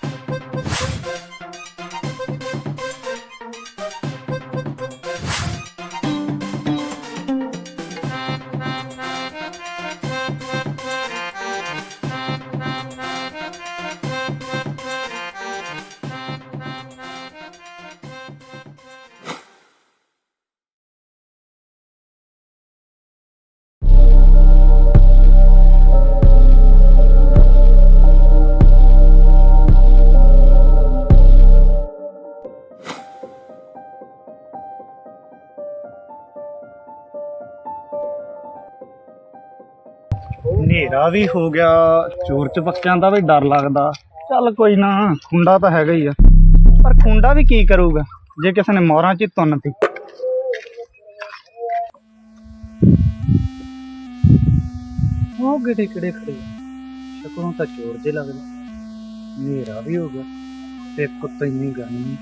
フフフフ。ਹਨੇਰਾ ਵੀ ਹੋ ਗਿਆ, ਚੋਰ ਚਪੱਕਿਆਂ ਦਾ ਵੀ ਡਰ ਲੱਗਦਾ। ਚੱਲ ਕੋਈ ਨਾ, ਖੁੰਡਾ ਤਾਂ ਹੈਗਾ ਹੀ ਆ। ਪਰ ਖੁੰਡਾ ਵੀ ਕੀ ਕਰੂਗਾ, ਜੇ ਕਿਸੇ ਨੇ ਮੋਹਰਾਂ 'ਚ ਹੀ ਤੁੰਨਤੀ ਉਹ ਕਿਹੜੇ ਕਿਹੜੇ ਖੜੇ ਆ? ਤਾਂ ਚੋਰ ਜੇ ਲੱਗਦੇ। ਹਨੇਰਾ ਵੀ ਹੋ ਗਿਆ, ਤੇ ਕੁੱਤਾ ਇੰਨੀ ਗਰਮੀ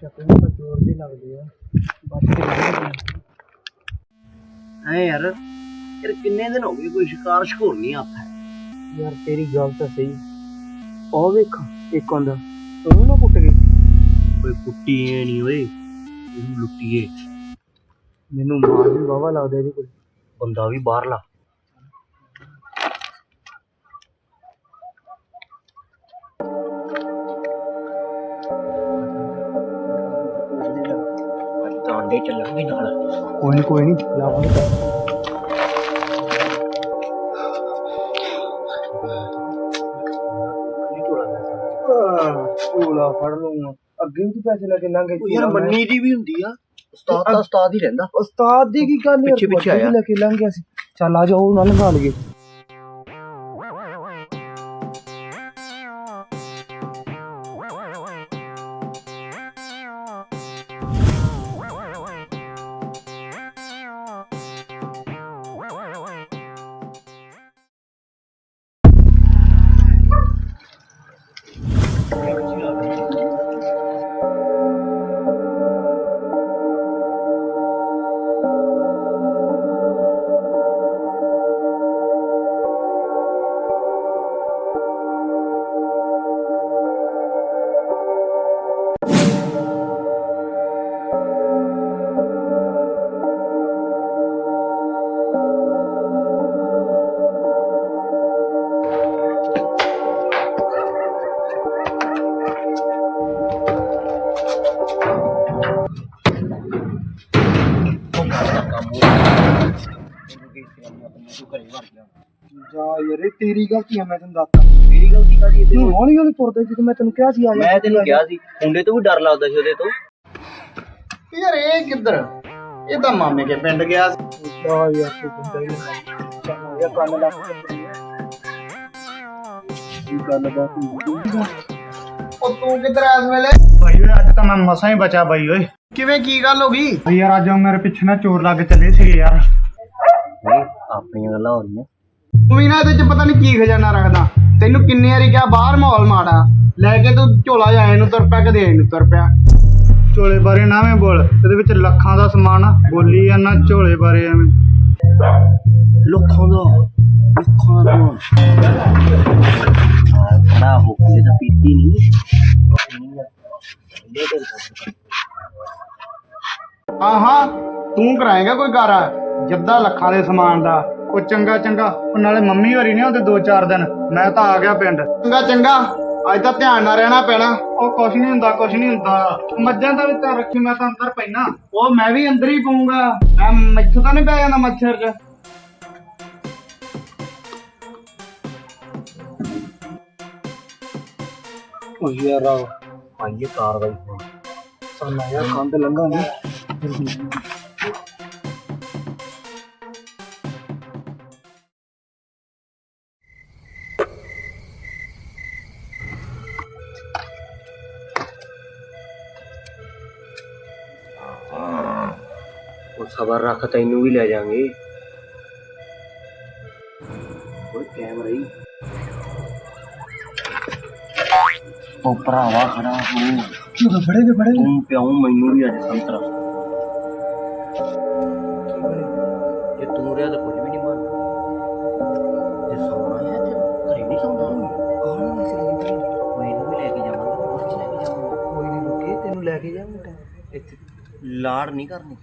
ਸ਼ਕਲੋਂ ਤਾਂ ਚੋਰ ਜੇ ਲੱਗਦੇ ਆ ਬਚ ਐ ਯਾਰ ਯਾਰ ਕਿੰਨੇ ਦਿਨ ਹੋ ਗਏ ਕੋਈ ਸ਼ਿਕਾਰ ਸ਼ਕੂਰ ਨਹੀਂ ਆਤਾ ਯਾਰ ਤੇਰੀ ਗੱਲ ਤਾਂ ਸਹੀ। ਉਹ ਵੇਖ ਇੱਕ ਹੁੰਦਾ ਉਹਨੂੰ ਨਾ ਕੁੱਟ ਗਈ ਕੋਈ ਕੁੱਟੀ ਐ ਨਹੀਂ ਓਏ ਇਹਨੂੰ ਲੁੱਟੀਏ। ਮੈਨੂੰ ਮਾਰ ਵੀ ਵਾਵਾ ਲੱਗਦਾ ਇਹਦੇ ਕੋਲ। ਬੰਦਾ ਵੀ ਬਾਹਰਲਾ। ਅੱਜ ਤਾਂ ਅੰਡੇ ਚੱਲਾਂਗੇ ਨਾਲ ਕੋਈ ਨਹੀਂ ਕੋਈ ਨਹੀਂ ਲਾਵਾਂਗੇ ਝੋਲਾ ਫੜ ਲੂੰਗਾ ਅੱਗੇ ਵੀ ਪੈਸੇ ਲੈ ਕੇ ਲੰਘੇ ਉਹ ਯਾਰ ਮੰਨੀ ਦੀ ਵੀ ਹੁੰਦੀ ਆ ਉਸਤਾਦ ਤਾਂ ਉਸਤਾਦ ਹੀ ਰਹਿੰਦਾ ਉਸਤਾਦ ਦੀ ਕੀ ਗੱਲ ਪਿੱਛੇ ਪਿੱਛੇ ਆਇਆ। ਲੈ ਕੇ ਲੰਘ ਗਿਆ ਸੀ ਚੱਲ ਆ ਜਾਓ ਨਾਲ ਲੰਘਾ ਲਈਏ ਗਲਤੀ ਆ ਮੈਂ ਤੈਨੂੰ ਦੱਸਦਾ। ਮੇਰੀ ਗਲਤੀ ਕਾਦੀ ਤੂੰ ਹੌਲੀ ਹੌਲੀ ਤੁਰਦਾ ਜਦੋਂ ਮੈਂ ਤੈਨੂੰ ਕਿਹਾ ਸੀ ਆ ਜਾ। ਮੈਂ ਤੈਨੂੰ ਕਿਹਾ ਸੀ ਮੁੰਡੇ ਤੋਂ ਵੀ ਡਰ ਲੱਗਦਾ ਸੀ ਉਹਦੇ ਤੋਂ। ਯਾਰ ਇਹ ਕਿੱਧਰ? ਇਹ ਤਾਂ ਮਾਮੇ ਕੇ ਪਿੰਡ ਗਿਆ ਸੀ। ਜਾ ਯਾਰ ਤੂੰ ਬੰਦਾ ਹੀ ਨਹੀਂ ਯਾਰ ਕੰਨ ਲਾ ਕੀ ਗੱਲ ਬਾਤ ਉਹ ਤੂੰ ਕਿੱਧਰ ਆ ਇਸ ਵੇਲੇ? ਭਾਈ ਓਏ ਅੱਜ ਤਾਂ ਮੈਂ ਮਸਾਂ ਹੀ ਬਚਾ ਬਾਈ ਓਏ। ਕਿਵੇਂ ਕੀ ਗੱਲ ਹੋ ਗਈ? ਯਾਰ ਅੱਜ ਉਹ ਮੇਰੇ ਪਿੱਛੇ ਨਾ ਚੋਰ ਲੱਗ ਚੱਲੇ ਸੀਗੇ ਯਾਰ। ਆਪਣੀਆਂ ਗੱਲਾਂ ਹੋ ਰਹੀਆਂ। ਤੂੰ ਵੀ ਨਾ ਇਹਦੇ ਚ ਪਤਾ ਨਹੀਂ ਕੀ ਖਜ਼ਾਨਾ ਰੱਖਦਾ। ਤੈਨੂੰ ਕਿੰਨੇ ਵਾਰੀ ਕਿਹਾ ਬਾਹਰ ਮਾਹੌਲ ਮਾੜਾ। ਲੈ ਕੇ ਤੂੰ ਝੋਲਾ ਜਾਏ ਨੂੰ ਤੁਰ ਪਿਆ ਕਦੇ ਨੂੰ ਤੁਰ ਪਿਆ। ਝੋਲੇ ਬਾਰੇ ਨਾਵੇਂ ਬੋਲ। ਇਹਦੇ ਵਿੱਚ ਲੱਖਾਂ ਦਾ ਸਮਾਨ ਆ। ਬੋਲੀ ਜਾਂਦਾ ਝੋਲੇ ਬਾਰੇ ਐਵੇਂ। ਲੱਖਾਂ ਦਾ ਲੱਖਾਂ ਦਾ ਆ ਖੜਾ ਹੋ ਕੇ ਤਾਂ ਪੀਤੀ ਨਹੀਂ ਹਾਂ ਹਾਂ ਤੂੰ ਕਰਾਏਗਾ ਕੋਈ ਗਾਰਾ? ਜੱਦਾ ਲੱਖਾਂ ਦੇ ਸਮਾਨ ਦਾ। ਉਹ ਚੰਗਾ ਚੰਗਾ ਉਹ ਨਾਲੇ ਮੰਮੀ ਹੋਰੀ ਨੇ ਉਹਦੇ ਦੋ ਚਾਰ ਦਿਨ। ਮੈਂ ਤਾਂ ਆ ਗਿਆ ਪਿੰਡ। ਚੰਗਾ ਚੰਗਾ ਅੱਜ ਤਾਂ ਧਿਆਨ ਨਾਲ ਰਹਿਣਾ ਪੈਣਾ। ਉਹ ਕੁਛ ਨਹੀਂ ਹੁੰਦਾ ਕੁਛ ਨਹੀਂ ਹੁੰਦਾ। ਮੱਝਾਂ ਦਾ ਵੀ ਧਿਆਨ ਰੱਖੀ ਮੈਂ ਤਾਂ ਅੰਦਰ ਪੈਣਾ। ਉਹ ਮੈਂ ਵੀ ਅੰਦਰ ਹੀ ਪਊਂਗਾ। ਮੈਂ ਮੈਥੋਂ ਤਾਂ ਨਹੀਂ ਪੈ ਜਾਂਦਾ ਮੱਛਰ 'ਚ। ਉਹ ਯਾਰ ਆਈਏ ਕਾਰਵਾਈ ਹੋਣ ਸਾਲਾ ਯਾਰ ਕੰਧ ਲੰਘਾ ਸਬਰ ਰੱਖ ਤੈਨੂੰ ਵੀ ਲੈ ਜਾਾਂਗੇ ਕੋਈ ਕੈਮਰਾ ਹੀ ਉਹ ਭਰਾਵਾ ਖੜਾ ਹੋ। ਕਿਉਂ ਬੜੇ ਬੜੇ ਤੂੰ ਪਿਆਉ ਮੈਨੂੰ ਵੀ ਅੱਜ ਸੰਤਰਾ। ਜੇ ਤੂੰ ਰਿਆ ਤਾਂ ਕੁਝ ਵੀ ਨਹੀਂ ਮੰਨਦਾ। ਜੇ ਸੋਣਾ ਹੈ ਤੇ ਘਰੇ ਨਹੀਂ ਸੌਂਦਾ ਆਹ ਮੈਂ ਚਲੀ ਗਈ ਕੋਈ ਨਾ ਵੀ ਲੈ ਕੇ ਜਾਵਾਂਗਾ ਬਸ ਚ ਲੈ ਕੇ ਜਾਵਾਂਗਾ। ਕੋਈ ਨਹੀਂ ਰੁਕੇ ਤੈਨੂੰ ਲੈ ਕੇ ਜਾਵਾਂਗਾ ਇੱਥੇ ਲਾੜ ਨਹੀਂ ਕਰਨੀ।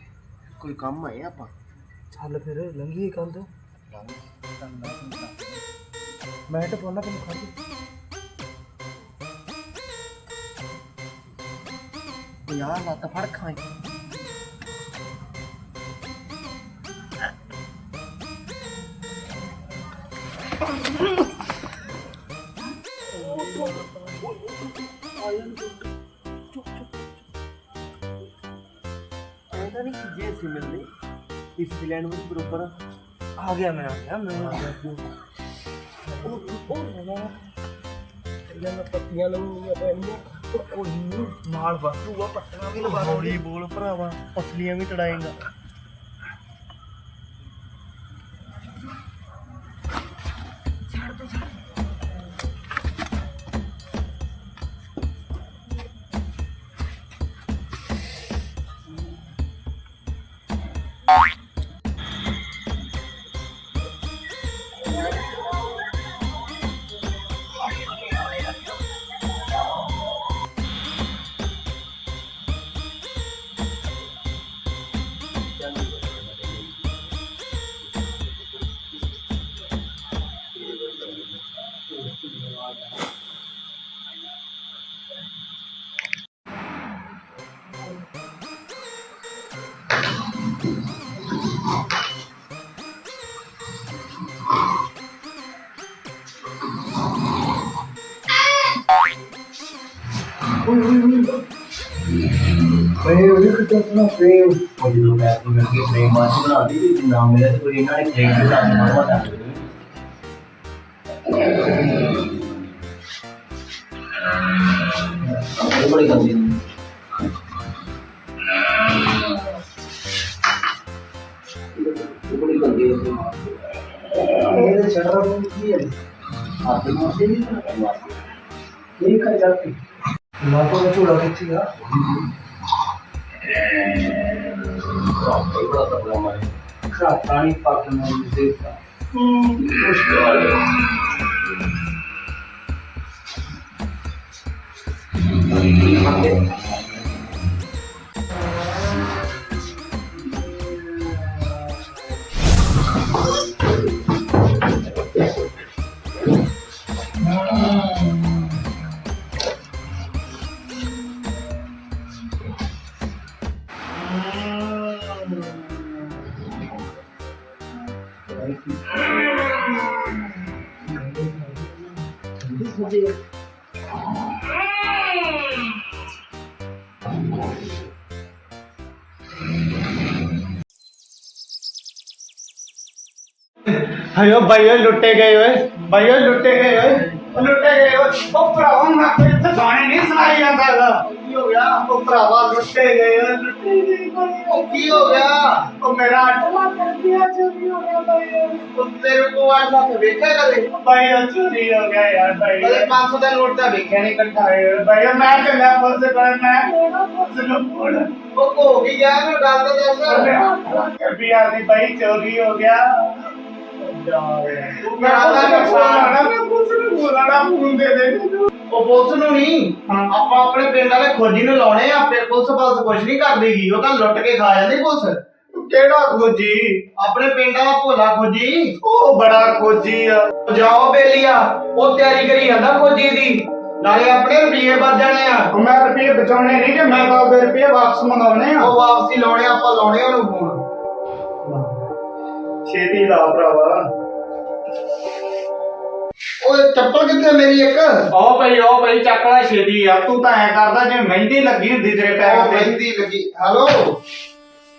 ਕੋਈ ਕੰਮ ਆਏ ਆਪਾਂ ਚੱਲ ਫਿਰ ਲੰਘੀਏ ਕੰਧ ਮੈਂ ਤਾਂ ਪਾਉਣਾ ਤੈਨੂੰ ਖੜ ਯਾਰ ਲੱਤ ਫੜ ਖਾਏ ਐਂਦਾ ਨਹੀਂ ਕਿ ਜੇ ਸੀ ਮਿਲਦੇ ਇਸ ਲੈਂਡ ਵਿੱਚ ਬਰੋਬਰ ਆ ਗਿਆ ਮੈਂ ਆ ਗਿਆ ਮੈਂ ਉਹ ਉਹ ਇਹਨਾਂ ਮੈਂ ਪੱਤੀਆਂ ਲਊਂਗਾ ਪੈਣੀਆਂ ਉਹ ਕੋਈ ਨਹੀਂ ਨਾਲ ਵਾਧੂਗਾ ਪੱਤੀਆਂ ਵੀ ਲਵਾ ਹੌਲੀ ਬੋਲ ਭਰਾਵਾ। ਉਹਨੇ ਕਿਤੇ ਆਪਣਾ ਪ੍ਰੇਮ ਉਹ ਜਦੋਂ ਮੈਂ ਤੋਂ ਮਿਲ ਕੇ ਫਰੇਮ ਮਾਚ ਬਣਾ ਦੀ ਤੇ ਨਾ ਮਿਲਿਆ ਤੇ ਕੋਈ ਇਹਨਾਂ ਨੇ ਫਰੇਮ ਬਣਾ ਕੇ ਮਾਰਵਾ ਕਰ ਦੇਣੀ ਇਹ ਬੜੀ ਗੰਦੀ ਇਹ ਬੜੀ ਗੰਦੀ ਹੈ ਮੇਰੇ ਛੜਾ ਨੂੰ ਕੀ ਹੈ? ਹੱਥ ਨੂੰ ਸੇ ਨਹੀਂ ਕਰਨਾ ਇਹ ਕਰ ਜਾ ਕੇ। ਮਾਂ ਕੋਲ ਝੋਲਾ ਕਿੱਥੇ ਆ। ਇਹ ਬੜਾ ਪ੍ਰੋਬਲਮ ਹੈ ਖਾਤਾ ਨਹੀਂ ਪੱਕਣਾ ਨਹੀਂ ਦੇਤਾ ਹਯੋ ਭਾਈਓ ਲੁੱਟੇ ਗਏ ਓਏ ਭਾਈਓ ਲੁੱਟੇ ਗਏ ਓਏ ਉਹ ਲੁੱਟੇ ਗਏ ਓਏ ਉਹ ਭਰਾਵਾ ਮੈਂ ਤੇ ਇੱਥੇ ਗਾਣੇ ਨਹੀਂ ਸੁਣਾਈ ਜਾਂਦਾ ਹੈਗਾ ਕੀ ਹੋ ਗਿਆ ਉਹ ਭਰਾਵਾ ਲੁੱਟੇ ਗਏ ਓਏ ਲੁੱਟੇ ਗਏ ਭਾਈ ਉਹ ਕੀ ਹੋ ਗਿਆ ਉਹ ਮੇਰਾ ਅਟਲਾ ਕਰ ਦਿਆ ਚੋਰੀ ਹੋ ਗਿਆ ਭਾਈ ਉਹ ਤੇਰੇ ਕੋ ਅੱਜ ਤੱਕ ਵੇਖਿਆ ਕਦੇ ਭਾਈ ਉਹ ਚੋਰੀ ਹੋ ਗਿਆ ਯਾਰ ਭਾਈ ਕਦੇ 500 ਦਾ ਨੋਟ ਤਾਂ ਵੇਖਿਆ ਨਹੀਂ ਇਕੱਠਾ ਹੋਇਆ ਭਾਈ ਮੈਂ ਚੱਲਿਆ ਪੁਲਿਸ ਕੋਲ ਮੈਂ ਪੁਲਿਸ ਨੂੰ ਫੋਨ ਉਹ ਹੋ ਗਈ ਗਿਆ ਮੈਂ ਗੱਲ ਤਾਂ ਦੱਸ ਰੁਪਿਆ ਦੀ ਭਾਈ ਚੋਰੀ ਹੋ ਗਿਆ ਮੈਂ ਤਾਂ ਨੁਕਸਾਨ ਮੈਂ ਪੁਲਿਸ ਨੂੰ ਬੋਲਣਾ ਫੋਨ ਦੇ ਦੇ ਉਹ ਪੁਲਿਸ ਨੂੰ ਨਹੀਂ। ਆਪਾਂ ਆਪਣੇ ਪਿੰਡ ਵਾਲੇ ਖੋਜੀ ਨੂੰ ਲਾਉਣੇ ਆ ਆਪੇ ਪੁਲਿਸ ਪਾਸ ਕੁਝ ਨਹੀਂ ਕਰਦੀਗੀ ਉਹ ਤਾਂ ਲੁੱਟ ਕੇ ਖਾ ਜਾਂਦੀ ਪੁਲਿਸ। ਕਿਹੜਾ ਖੋਜੀ? ਆਪਣੇ ਪਿੰਡ ਵਾਲਾ ਭੋਲਾ ਖੋਜੀ। ਉਹ ਬੜਾ ਖੋਜੀ ਆ। ਜਾਓ ਬੇਲੀਆ ਉਹ ਤਿਆਰੀ ਕਰੀ ਜਾਂਦਾ ਖੋਜੀ ਦੀ। ਨਾਲੇ ਆਪਣੇ ਰੁਪਏ ਵੱਜ ਜਾਣੇ ਆ। ਮੈਂ ਰੁਪਏ ਬਚਾਉਣੇ ਨਹੀਂ ਕਿ ਮੈਂ ਤਾਂ ਰੁਪਏ ਵਾਪਸ ਮੰਗਾਉਣੇ ਆ। ਉਹ ਵਾਪਸੀ ਲਾਉਣੇ ਆਪਾਂ ਲਾਉਣੇ ਉਹਨੂੰ ਫੋਨ। ਛੇਤੀ ਲਾ ਭਰਾਵਾ। ਓਏ ਚੱਪਲ ਕਿੱਥੇ ਮੇਰੀ ਇੱਕ? ਉਹ ਭਈ ਉਹ ਭਈ ਚੱਕਲਾ ਛੇਦੀ ਆ ਤੂੰ ਤਾਂ ਐ ਕਰਦਾ ਜਿਵੇਂ ਮਹਿੰਦੀ ਲੱਗੀ ਹੁੰਦੀ ਤੇਰੇ ਪੈਰ ਉਹ ਤੇ। ਮਹਿੰਦੀ ਲੱਗੀ। ਹੈਲੋ?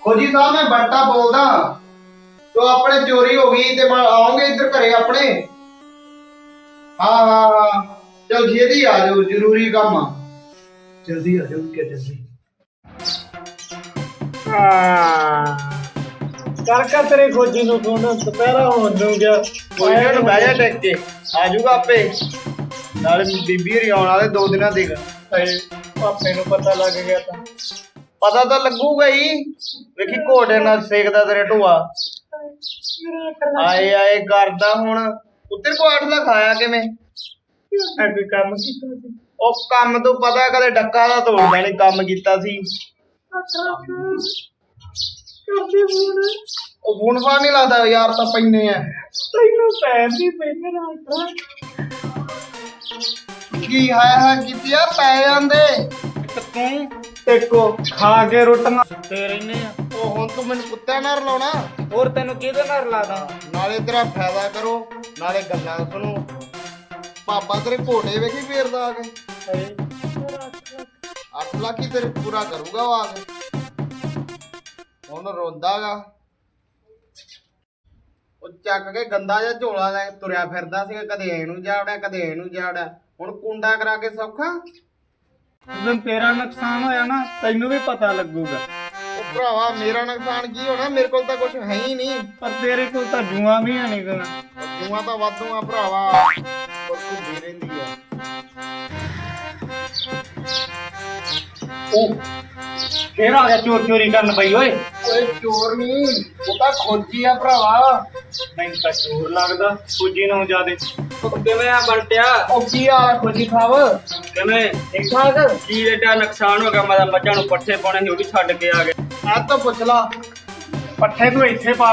ਖੋਜੀ ਸਾਹਿਬ ਮੈਂ ਬੰਟਾ ਬੋਲਦਾ। ਤੋ ਆਪਣੇ ਚੋਰੀ ਹੋ ਗਈ ਤੇ ਮੈਂ ਆਉਂਗੇ ਇੱਧਰ ਘਰੇ ਆਪਣੇ। ਹਾਂ ਹਾਂ ਹਾਂ। ਚਲ ਛੇਤੀ ਆ ਜਾਓ ਜ਼ਰੂਰੀ ਕੰਮ ਆ। ਜਲਦੀ ਆ ਜਾਓ ਕਿ ਜਲਦੀ। ਕਰ ਕਰ ਤੇਰੇ ਖੋਜੀ ਨੂੰ ਫੋਨ ਦੁਪਹਿਰਾ ਹੋਣ ਨੂੰ ਗਿਆ। ਕੋਈ ਨਾ ਬਹਿ ਜਾ ਟਿਕ ਕੇ। ਆ ਜਾਊਗਾ ਆਪੇ। ਨਾਲੇ ਬੀਬੀ ਹਰੀ ਆਉਣ ਵਾਲੇ ਦੋ ਦਿਨਾਂ ਤੱਕ। ਪਾਪੇ ਨੂੰ ਪਤਾ ਲੱਗ ਗਿਆ ਤਾਂ। ਪਤਾ ਤਾਂ ਲੱਗੂਗਾ ਹੀ। ਵੇਖੀ ਘੋੜੇ ਨਾਲ ਸੇਕਦਾ ਤੇਰੇ ਢੋਆ। ਆਏ ਆਏ ਕਰਦਾ ਹੁਣ। ਉੱਤੇ ਕੋ 8 ਲੱਖ ਆਇਆ ਕਿਵੇਂ? ਅੱਗੇ ਕੰਮ ਕੀਤਾ ਸੀ। ਉਹ ਕੰਮ ਤੋਂ ਪਤਾ ਕਦੇ ਡੱਕਾ ਦਾ ਤੋੜਦਾ ਨਹੀਂ ਕੰਮ ਕੀਤਾ ਸੀ। ਕਰਦੇ ਹੁਣ। ਉਹ ਫੋਨ ਫਾਨ ਨਹੀਂ ਲੱਗਦਾ ਯਾਰ ਤਾਂ ਪੈਨੇ ਆ। ਤੈਨੂੰ ਪੈਰ ਦੀ ਪੈਨ ਰਾਤਾ ਕੀ ਹਾਏ ਹਾ ਕੀਤੀ ਆ ਪੈ ਜਾਂਦੇ? ਤੇ ਤੂੰ ਟੇਕੋ ਖਾ ਕੇ ਰੋਟੀਆਂ। ਸੁੱਤੇ ਰਹਿੰਦੇ ਆ ਉਹ ਹੁਣ ਤੂੰ ਮੈਨੂੰ ਕੁੱਤੇ ਨਾਲ ਲਾਉਣਾ ਹੋਰ ਤੈਨੂੰ ਕਿਹਦੇ ਨਾਲ ਲਾਦਾ ਨਾਲੇ ਤੇਰਾ ਫਾਇਦਾ ਕਰੋ ਨਾਲੇ ਗੱਲਾਂ ਸੁਣੋ। ਪਾਪਾ ਤੇਰੇ ਘੋੜੇ ਵੇਖੀ ਫੇਰਦਾ ਆ ਕੇ। 8 ਲੱਖ ਹੀ ਤੇਰੇ ਪੂਰਾ ਕਰੂਗਾ ਉਹ ਆ ਕੇ। ਹੁਣ ਰੋਂਦਾਗਾ। ਉਹ ਚੱਕ ਕੇ ਗੰਦਾ ਜਿਹਾ ਝੋਲਾ ਲੈ ਤੁਰਿਆ ਫਿਰਦਾ ਸੀਗਾ ਕਦੇ ਇਹਨੂੰ ਜਾਵੜਿਆ ਕਦੇ ਇਹਨੂੰ ਜਾਵੜਿਆ ਹੁਣ ਕੁੰਡਾ ਕਰਾ ਕੇ ਸੌਖਾ? ਜਦੋਂ ਤੇਰਾ ਨੁਕਸਾਨ ਹੋਇਆ ਨਾ ਤੈਨੂੰ ਵੀ ਪਤਾ ਲੱਗੂਗਾ। ਉਹ ਭਰਾਵਾ ਮੇਰਾ ਨੁਕਸਾਨ ਕੀ ਹੋਣਾ? ਮੇਰੇ ਕੋਲ ਤਾਂ ਕੁਝ ਹੈ ਹੀ ਨਹੀਂ। ਪਰ ਤੇਰੇ ਕੋਲ ਤਾਂ ਜੂਆਂ ਵੀ ਹੈ ਨਹੀਂ ਗਾ। ਜੂਆਂ ਤਾਂ ਵਾਧੂ ਆ ਭਰਾਵਾ। ਪਰ ਤੂੰ ਰਹਿੰਦੀ ਉਹ ਫੇਰ ਆ ਗਿਆ ਚੋਰ ਚੋਰੀ ਕਰਨ ਪਈ ਓਏ। ਓਏ ਚੋਰ ਨਹੀਂ ਉਹ ਤਾਂ ਖੋਜੀ ਆ ਭਰਾਵਾ। ਮੈਨੂੰ ਤਾਂ ਚੋਰ ਲੱਗਦਾ ਸੂਜੀ ਨੂੰ ਜਿਆਦੇ। ਕਿਵੇਂ ਆ ਬੰਟਿਆ ਉਹ ਕੀ ਆ ਖੋਜੀ ਖਾਵ? ਕਿਵੇਂ? ਠੀਕ ਠਾਕ? ਕੀ ਏਡਾ ਨੁਕਸਾਨ ਹੋ ਗਿਆ ਮੈਂ ਤਾਂ ਮੱਝਾਂ ਨੂੰ ਪੱਠੇ ਪਾਉਣੇ ਸੀ ਉਹ ਵੀ ਛੱਡ ਕੇ ਆ ਗਏ। ਆ ਤਾਂ ਪੁੱਛ ਲਾ ਪੱਠੇ ਤੂੰ ਇੱਥੇ ਪਾ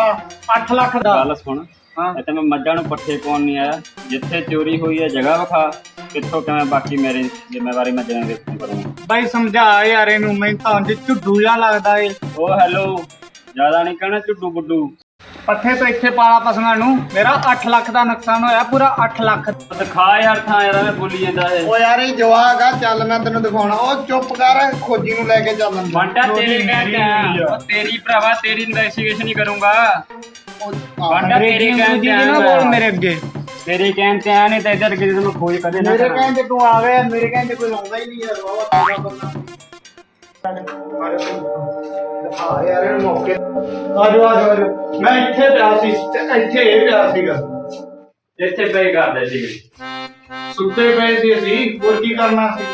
8 ਲੱਖ ਦਾ। ਗੱਲ ਸੁਣ ਇੱਥੇ ਮੈਂ ਮੱਝਾਂ ਨੂੰ ਪੱਠੇ ਪਾਉਣ ਨਹੀਂ ਆਇਆ। ਜਿੱਥੇ ਚੋਰੀ ਹੋਈ ਹੈ ਜਗ੍ਹਾ ਵਿਖਾ ਕਿੱਥੋਂ ਕਿਵੇਂ ਬਾਕੀ ਮੇਰੀ ਜ਼ਿੰਮੇਵਾਰੀ ਮੈਂ ਜਿਵੇਂ ਵੇਖੂ ਕਰੂੰਗਾ। ਬਾਈ ਸਮਝਾ ਯਾਰ ਇਹਨੂੰ ਮੈਨੂੰ ਤਾਂ ਉਂਝ ਝੁੱਡੂ ਲੱਗਦਾ ਏ। ਉਹ ਹੈਲੋ ਜ਼ਿਆਦਾ ਨਹੀਂ ਕਹਿਣਾ ਝੁੱਡੂ ਗੁੱਡੂ। ਪੱਠੇ ਤੋਂ ਇੱਥੇ ਪਾਲਾ ਪਸੰਗਾਂ ਨੂੰ ਮੇਰਾ 8 ਲੱਖ ਦਾ ਨੁਕਸਾਨ ਹੋਇਆ ਪੂਰਾ 8 ਲੱਖ। ਦਿਖਾ ਯਾਰ ਥਾਂ ਯਾਰ ਐਵੇਂ ਬੋਲੀ ਜਾਂਦਾ ਇਹ ਓ ਯਾਰ ਇਹ ਜਵਾਕ ਆ ਚੱਲ ਮੈਂ ਤੈਨੂੰ ਦਿਖਾਉਣਾ। ਉਹ ਚੁੱਪ ਕਰ ਖੋਜੀ ਨੂੰ ਲੈ ਕੇ ਚੱਲਣ ਬੰਟਾ ਤੇਰੇ ਆਇਆ ਉਹ ਤੇਰੀ ਭਰਾਵਾ ਤੇਰੀ ਇਨਵੈਸਟੀਗੇਸ਼ਨ ਹੀ ਕਰੂੰਗਾ। ਬੰਟਾ ਤੇਰੇ ਕਹਿਣ ਤੇ ਨਾ ਬੋਲ ਮੇਰੇ ਅੱਗੇ। ਤੇਰੇ ਕਹਿਣ ਤੇ ਆਇਆ ਨਹੀਂ ਤਾਂ ਇੱਧਰ ਕਿਤੇ ਮੈਂ ਖੋਜ ਕਦੇ ਨਾ ਮੇਰੇ ਕਰਾਂ। ਕਹਿੰਦੇ ਤੂੰ ਆ ਗਿਆ ਮੇਰੇ ਕਹਿੰਦੇ ਕੋਈ ਆਉਂਦਾ ਹੀ ਨਹੀਂ ਯਾਰ ਵਾਵਾ ਤੇਰਾ ਬੰਦਾ। ਹਾਂ ਯਾਰ ਇਹ ਮੌਕੇ ਆਜੋ ਆਜੋ ਆਜੋ। ਮੈਂ ਇੱਥੇ ਪਿਆ ਸੀ ਤੇ ਇੱਥੇ ਇਹ ਪਿਆ ਸੀਗਾ। ਇੱਥੇ ਪੇ ਕਰਦੇ ਸੀ। ਸੁੱਤੇ ਪਏ ਸੀ ਅਸੀਂ ਹੋਰ ਕੀ ਕਰਨਾ ਸੀ?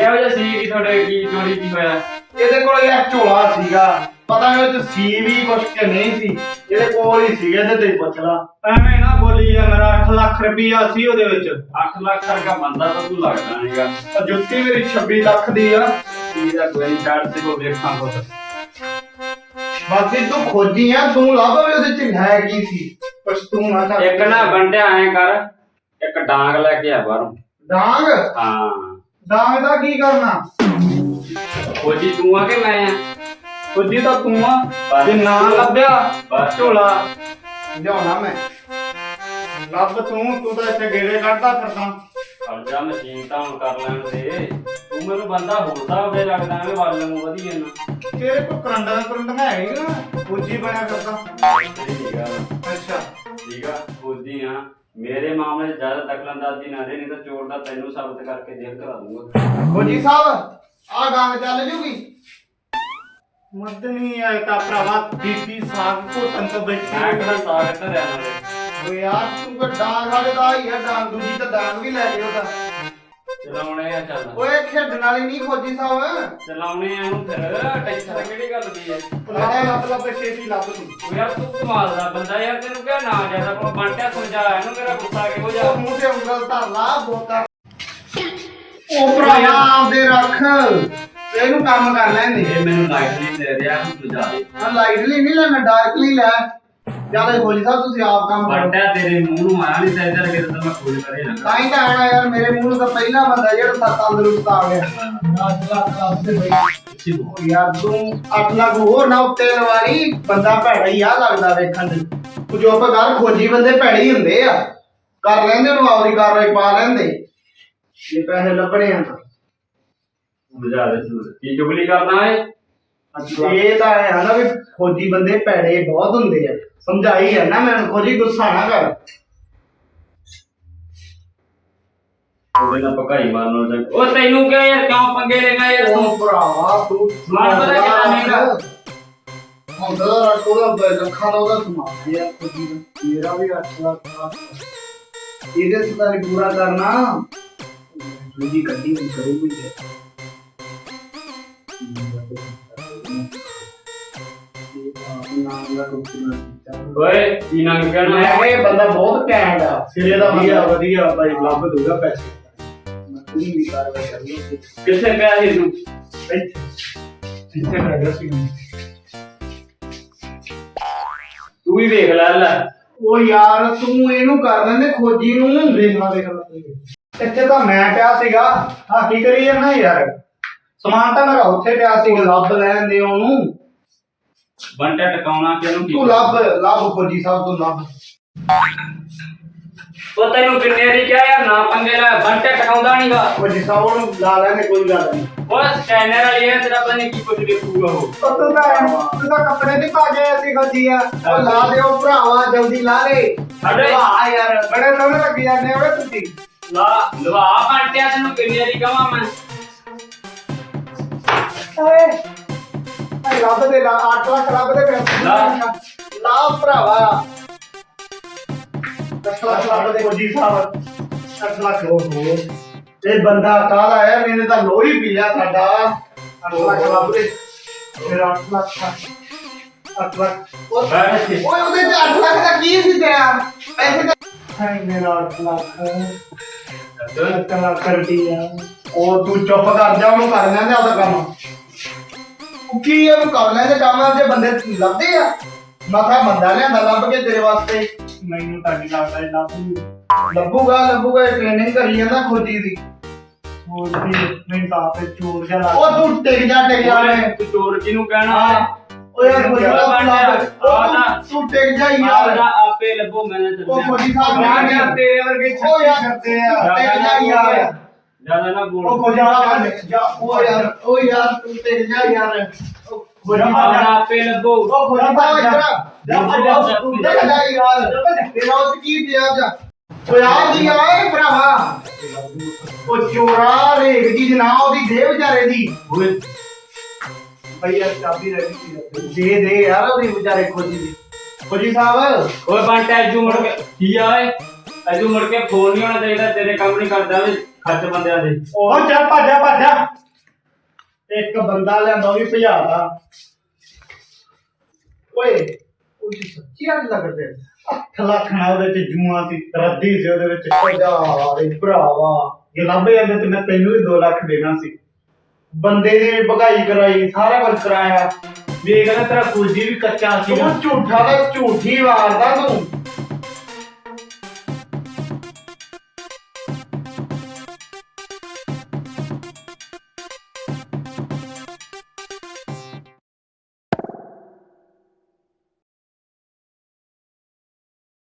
ਇਹ ਵਜ੍ਹਾ ਸੀ ਕਿ ਤੁਹਾਡੇ ਕੀ ਚੋਰੀ ਕੀ ਹੋਇਆ? ਇਹਦੇ ਕੋਲ ਯਾਰ ਝੋਲਾ ਸੀਗਾ। ਪਤਾ ਨਹੀਂ ਉਹ ਚ ਸੀ ਵੀ ਕੁਛ ਕਿ ਨਹੀਂ ਸੀ। ਇਹਦੇ ਕੋਲ ਹੀ ਸੀਗਾ ਤੇ ਤੇ ਪੁੱਛ ਲਾ। ਐਵੇਂ ਨਾ ਬੋਲੀ ਜਾ ਮੇਰਾ 8 ਲੱਖ ਰੁਪਈਆ ਸੀ ਉਹਦੇ ਵਿੱਚ। 8 ਲੱਖ ਰੁਪਇਆ ਬੰਦਾ ਤਾਂ ਤੂੰ ਲੱਗਦਾ ਨਹੀਂਗਾ ਆ ਜੁੱਤੀ ਮੇਰੀ 26 ਲੱਖ ਦੀ ਆ। ਕੀ ਦਾ ਕੋਈ ਚਾਰਟ ਤੇ ਕੋ ਵੇਖਾਂ ਕੋ ਬਾਕੀ ਤੂੰ ਖੋਜੀ ਆ ਤੂੰ ਲੱਭ ਵੀ ਉਹਦੇ ਚ ਹੈ ਕੀ ਸੀ। ਕੁਛ ਤੂੰ ਨਾ ਕਰ। ਇੱਕ ਨਾ ਬੰਡਿਆ ਐ ਕਰ ਇੱਕ ਡਾਂਗ ਲੈ ਕੇ ਆ ਬਾਹਰੋਂ। ਡਾਂਗ? ਹਾਂ। ਡਾਂਗ ਦਾ ਕੀ ਕਰਨਾ? ਖੋਜੀ ਤੂੰ ਆ ਕੇ ਮੈਂ ਆ? ਖੁੱਦੀ ਤਾਂ ਤੂੰ ਆ। ਜੇ ਨਾ ਲੱਭਿਆ ਬਸ। ਝੋਲਾ। ਲਿਆਉਣਾ ਮੈਂ। ਲੱਭ ਤੂੰ ਤੂੰ ਤਾਂ ਇੱਥੇ ਗੇੜੇ ਕੱਢਦਾ ਫਿਰਦਾ। ਫੜ ਜਾ ਮਸ਼ੀਨ ਤਾਂ ਹੁਣ ਕਰ ਲੈਣ ਦੇ। ਤੂੰ ਮੈਨੂੰ ਬੰਦਾ ਹੋਦਾ ਉਹਦੇ ਲੱਗਦਾ ਐਵੇਂ ਵੱਲ ਨੂੰ ਵਧੀਆ ਨਾ। ਤੇਰੇ ਕੋਲ ਕਰੰਡਾ ਕਰੰਡਾ ਹੈ ਹੀ ਨਾ ਫੌਜੀ ਬਣਿਆ ਕਰਦਾ ਠੀਕ ਆ। ਅੱਛਾ। ਠੀਕ ਆ ਖੋਜੀ ਆ। ਮੇਰੇ ਮਾਮਲੇ 'ਚ ਜ਼ਿਆਦਾ ਦਖਲਅੰਦਾਜ਼ੀ ਨਾ ਦੇ ਨਹੀਂ ਤਾਂ ਚੋਰ ਦਾ ਤੈਨੂੰ ਸਾਬਤ ਕਰਕੇ ਜੇਲ੍ਹ ਕਰਾ ਦੂੰਗਾ। ਖੋਜੀ ਸਾਹਿਬ ਆ ਡਾਂਗ ਚੱਲ ਜੂਗੀ। ਮੱਦ ਨਹੀਂ ਆਇਆ ਤਾਂ ਭਰਾਵਾ ਬੀਬੀ ਸਾਗ ਘੋਟਣ ਤੋਂ ਮੈਂ ਬੈਠੀ ਕਿਹੜਾ ਸਾਗ ਤੇ ਰਹਿਣਾ ਨਾਲੇ ਓ ਯਾਰ ਤੂੰ ਕੋ ਡਾਂਗ ਵਾਲੇ ਦਾ ਹੀ ਆ ਡਾਂਗ ਦੂਜੀ ਤਾਂ ਡਾਂਗ ਵੀ ਲੈ ਲਿਓ ਤਾਂ। ਚਲਾਉਣੇ ਆ ਚੱਲ। ਓਏ ਖੇਡਣ ਵਾਲੀ ਨਹੀਂ ਖੋਜੀ ਸਾਹਿਬ। ਚਲਾਉਣੇ ਆ ਹੁਣ ਫਿਰ ਟੈਨਸ਼ਨ ਕਿਹੜੀ ਗੱਲ ਦੀ ਹੈ ਲੱਭ ਲੱਭ ਲੱਭ ਛੇਤੀ ਲੱਭ ਤੂੰ। ਉਹ ਯਾਰ ਤੂੰ ਕਮਾਲ ਦਾ ਬੰਦਾ ਯਾਰ ਤੈਨੂੰ ਕਿਹਾ ਨਾ ਜ਼ਿਆਦਾ ਕੋ ਬੰਟਿਆ ਸਮਝਾ ਇਹਨੂੰ ਮੇਰਾ ਗੁੱਸਾ ਕਿਹੋ ਜਾ ਉਹ ਮੂੰਹ ਤੇ ਉਂਗਲ ਧਰ ਲਾ ਬੋਤਾ। ਉਹ ਭਰਾਵਾ ਆਪਦੇ ਰੱਖ। ਇਹਨੂੰ ਕੰਮ ਕਰ ਲੈਂਦੇ ਇਹ ਮੈਨੂੰ ਲਾਈਟ ਨਹੀਂ ਦੇ ਰਿਹਾ ਤੂੰ ਜਾ ਦੇ। ਆ ਲਾਈਟਲੀ ਨਹੀਂ ਲੈਣਾ ਡਾਰਕਲੀ ਲੈ। ਚੱਲ ਖੋਜੀ ਸਾਹਿਬ ਤੁਸੀਂ ਆਪ ਕੰਮ ਕਰੋ। ਬੰਟਿਆ ਤੇਰੇ ਮੂੰਹ ਨੂੰ ਆਇਆ ਨਹੀਂ ਤਾਂ ਇੱਧਰ ਕਿਤੇ ਤਾਂ ਮੈਂ ਕਰੇ ਨਾ ਤਾਂ ਹੀ ਤਾਂ ਆਣਾ ਯਾਰ ਮੇਰੇ ਮੂੰਹ ਨੂੰ ਤਾਂ ਪਹਿਲਾ ਬੰਦਾ ਜਿਹੜਾ ਸੱਤ ਤੰਦਰੁਸਤ ਆ ਗਿਆ। 8 ਲੱਖ ਲੱਖ ਦੇ ਬਈ ਉਹ ਯਾਰ ਤੂੰ 8 ਲੱਖ ਹੋਰ ਨਾ ਉੱਤੇ ਲਵਾਰੀ ਬੰਦਾ ਭੈੜਾ ਹੀ ਆ ਲੱਗਦਾ ਵੇਖਣ ਤੂੰ ਜੋ ਆਪਾਂ ਗੱਲ ਖੋਜੀ ਬੰਦੇ ਭੈੜੇ ਹੀ ਹੁੰਦੇ ਆ। ਕਰ ਲੈਂਦੇ ਉਹਨੂੰ ਆਪਦੀ ਕਾਰਵਾਈ ਪਾ ਲੈਂਦੇ। ਜੇ ਪੈਸੇ ਲੱਭਣੇ ਆ ਤਾਂ। ਬੁਝਾ ਦੇ ਤੂੰ ਕੀ ਚੁਗਲੀ ਕਰਦਾ ਹੈ ਇਹ ਤਾਂ ਹੈ ਨਾ ਵੀ ਖੋਜੀ ਬੰਦੇ ਭੈੜੇ ਬਹੁਤ ਹੁੰਦੇ ਆ। ਸਮਝਾਈ ਹੈ ਨਾ ਮੈਨੂੰ ਖੋਜੀ ਗੁੱਸਾ ਨਾ ਕਰ। ਉਹਦੇ ਨਾਲ ਪਕਾਈ ਮਾਰਨੋਂ ਜਾ ਉਹ ਤੈਨੂੰ ਕਿਹਾ ਯਾਰ ਕਿਉਂ ਪੰਗੇ ਲੈਣਾ ਯਾਰ ਤੂੰ? ਭਰਾਵਾ ਤੂੰ ਸਮਾਨ ਪਤਾ ਕਿੰਨਾ ਮਹਿੰਗਾ? ਹੁੰਦਾ ਦਾ ਰੱਖੋ ਦਾ ਲੱਖਾਂ ਦਾ ਉਹਦਾ ਸਮਾਨ ਯਾਰ ਖੋਜੀ ਦਾ। ਮੇਰਾ ਵੀ 8 ਲੱਖ ਦਾ। ਇਹਦੇ ਨੀ ਪੂਰਾ ਕਰਨਾ। ਦੂਜੀ ਕੱਢੀ ਨਹੀਂ ਕਰੂਗੀ। ਓਏ ਕੀ ਨਾਮ ਕਹਿਣਾ? ਮੈਂ ਕਿਹਾ ਇਹ ਬੰਦਾ ਬਹੁਤ ਘੈਂਟ ਆ। ਸਿਰੇ ਦਾ ਵਧੀਆ ਬੰਦਾ। ਵਧੀਆ ਭਾਈ ਲੱਭ ਦੂਗਾ ਪੈਸੇ। ਮਤਲੀ ਵੀ ਕਾਰਵਾਈ ਕਰਨੀ ਕਿੱਥੇ ਪਿਆ ਸੀ ਤੂੰ? ਜਿੱਥੇ ਲੱਗਾ ਸੀ। ਤੂੰ ਵੀ ਵੇਖ ਲੈ ਲੈ। ਉਹ ਯਾਰ ਤੂੰ ਇਹਨੂੰ ਕਰ ਲੈਂਦੇ ਖੋਜੀ ਨੂੰ। ਦੇਖਣਾ ਦੇਖਣਾ ਇੱਥੇ ਤਾਂ ਮੈਂ ਪਿਆ ਸੀਗਾ। ਆ ਕੀ ਕਰੀ ਜਾਂਦਾ ਯਾਰ? ਸਮਾਨ ਤਾਂ ਮੇਰਾ ਉੱਥੇ ਪਿਆ ਸੀ ਲੱਭ ਲੈਣ ਦੇ ਉਹਨੂੰ। ਬੰਟਾ ਟਿਕਾਉਣਾ ਕਿਹਨੂੰ ਤੂੰ ਲੱਭ ਲੱਭ ਖੋਜੀ ਸਾਹਿਬ ਤੂੰ ਲੱਭ। ਉਹ ਤੈਨੂੰ ਕਿੰਨੇ ਵਾਰੀ ਕਿਹਾ ਯਾਰ ਨਾ ਪੰਗੇ ਲੈ ਬੰਟਾ ਟਿਕਾਉਂਦਾ ਨਹੀਂਗਾ। ਖੋਜੀ ਸਾਹਿਬ ਉਹਨੂੰ ਲਾ ਲੈਣੇ ਕੋਈ ਗੱਲ ਨਹੀਂ। ਉਹ ਸਕੈਨਰ ਵਾਲੀ ਹੈ ਤੇਰਾ ਪਤਾ ਨਹੀਂ ਕੀ ਕੁਝ ਦੇਖੂਗਾ ਉਹ। ਤੂੰ ਤਾਂ ਤੂੰ ਤਾਂ ਕੱਪੜੇ ਨਹੀਂ ਪਾ ਕੇ ਅਸੀਂ ਖੋਜੀ ਆ। ਉਹ ਲਾ ਦਿਓ ਭਰਾਵਾ ਜਲਦੀ ਲਾ ਲੈ ਸਾਡੇ- ਵਾਹ ਯਾਰ ਬੜੇ ਸੋਹਣੇ ਲੱਗੀ ਜਾਂਦੇ ਓਏ ਤੁਸੀਂ। ਲਾ ਲਵਾ ਬੰਟਿਆ ਤੈਨੂੰ ਕਿੰਨੇ ਵਾਰੀ ਕਹਾਂ ਮੈਂ। ਓਏ ਭਾਈ ਰੱਬ ਦੇ ਲਾ 8 ਲੱਖ ਰੱਬ ਦੇ ਪੈਸੇ ਲਾ। ਲਾ ਭਰਾਵਾ। 10 ਲੱਖ ਰੱਬ ਦੇ। ਖੋਜੀ ਸਾਹਿਬ 8 ਲੱਖ ਹੋ ਹੋ ਇਹ ਬੰਦਾ ਕਾਲਾ ਹੈ? ਮੈਨੇ ਤਾਂ ਲੋਹੀ ਪੀ ਲਿਆ ਸਾਡਾ। 8 ਲੱਖ ਰੱਬ ਦੇ। ਮੇਰਾ 8 ਲੱਖ 8 ਲੱਖ। ਓਏ ਬੈਠ ਇੱਥੇ। ਓਏ ਉਹਦੇ ਚ 8 ਲੱਖ ਦਾ ਕੀ ਸੀ ਤੇਰਾ ਪੈਸੇ ਦਾ ਹਾਏ ਮੇਰਾ 8 ਲੱਖ। 8 ਲੱਖ ਰੁਪਈਆ। ਉਹ ਤੂੰ ਚੁੱਪ ਕਰ ਜਾ ਉਹਨੂੰ ਕਰ ਲੈਂਦੇ ਉਹਦਾ ਕੰਮ। ਕੀ ਆ ਉਹ ਕਰ ਲੈਂਦੇ ਕੰਮ ਜੇ ਬੰਦੇ ਲੱਭਦੇ ਆ? ਮਸਾ ਬੰਦਾ ਲਿਆਂਦਾ ਲੱਭ ਕੇ ਤੇਰੇ ਵਾਸਤੇ। ਮੈਨੂੰ ਤਾਂ ਨਹੀਂ ਲੱਗਦਾ ਇਹ ਲੱਭ ਲੱਭੂਗਾ ਲੱਭੂਗਾ ਟ੍ਰੇਨਿੰਗ ਕਰੀ ਜਾਂਦਾ ਖੋਜੀ ਦੀ। ਹੋਰ ਵੀ ਨਹੀਂ ਤਾਂ ਆਪੇ ਚੋਰ ਜਿਹਾ ਲੱਗ ਉਹ ਤੂੰ ਟਿਕ ਜਾ ਟਿਕ ਜਾ। ਓਏ ਤੂੰ ਚੋਰ ਕਿਹਨੂੰ ਕਹਿਣਾ? ਓਏ ਖੋਜੀ ਸਾਹਿਬ ਬਣਿਆ? ਲੱਭ। ਉਹ ਤੂੰ- ਟਿਕ ਜਾ ਯਾਰ। ਆਪੇ ਲੱਭੋ ਮੈਂ ਉਹ ਚੱਲਿਆ। ਖੋਜੀ ਸਾਹਿਬ ਮੈਂ ਤੇਰੇ ਵਰਗੇ ਉਹ ਯਾਰ ਕਰਦੇ ਆ। ਟਿਕ ਜਾ ਯਾਰ। ਜ਼ਿਆਦਾ ਨਾ ਉਹ ਖੋਜਾ। ਜਾ ਉਹ ਯਾਰ ਉਹ ਯਾਰ ਤੂੰ ਟਿਕ ਜਾ ਯਾਰ। ਉਹ ਆਪਦਾ ਸਾਹਿਬ ਆਪੇ ਲੱਭੋ। ਉਹ ਖੋਜੀ। ਸਾਹਿਬ ਇੱਧਰ। ਜਾ ਜਾ ਤੂੰ ਟਿਕ ਜਾ ਯਾਰ। ਤੇਰਾ ਉਹ ਕੀ ਪਿਆ ਜਾ ਓਏ ਆ ਕੀ ਆ ਏ ਭਰਾਵਾ। ਉਹ ਚੋਰਾ ਰੇਗ ਜੀ ਜਨਾ ਉਹਦੀ ਦੇ ਵਿਚਾਰੇ ਦੀ। ਓਏ। ਭਈਆ ਚਾਬੀ ਰਹਿ ਗਈ ਸੀ ਦੇ ਦੇ ਯਾਰ ਉਹਦੀ ਵਿਚਾਰੇ ਖੋਜੀ ਦੀ। ਖੋਜੀ ਸਾਹਿਬ। ਓਏ ਬੰਟਾ ਜੂ ਮੁੜ ਕੇ। ਕੀ ਆ ਓਏ? ਅਜੂ ਮੁੜ ਕੇ ਫੋਨ ਨਹੀਂ ਹੋਣਾ ਚਾਹੀਦਾ ਤੇਰੇ ਕੰਮ ਨਹੀਂ ਕਰਦਾ ਵੀ ਖੱਚ ਬੰਦਿਆਂ ਦੇ। ਉਹ ਚੱਲ ਭੱਜਾ ਭੱਜਾ ਇੱਕ ਬੰਦਾ ਲਿਆਂਦਾ ਉਹ ਵੀ ਭਜਾਦਾ ਓਏ ਉਹ ਜੀ ਸੱਚੀ ਅੱਗ ਲੱਗਦੇ ਅੱਠ ਲੱਖ ਨਾਲ ਉਹਦੇ ਚ ਜੂਆਂ ਸੀ ਰੱਦੀ ਸੀ ਉਹਦੇ ਵਿੱਚ। ਓਏ ਭਰਾਵਾ ਜੇ ਲੱਭ ਜਾਂਦੇ ਤੇ ਮੈਂ ਤੈਨੂੰ ਵੀ 2 ਲੱਖ ਦੇਣਾ ਸੀ। ਬੰਦੇ ਨੇ ਭਗਾਈ ਕਰਾਈ ਸਾਰਾ ਕੁਝ ਕਰਾਇਆ। ਵੇਖ ਲੈ ਤੇਰਾ ਫੌਜੀ ਵੀ ਕੱਚਾ ਸੀ ਤੂੰ ਝੂਠਾ ਦਾ ਝੂਠੀ ਵਾਰਦਾ ਤੂੰ।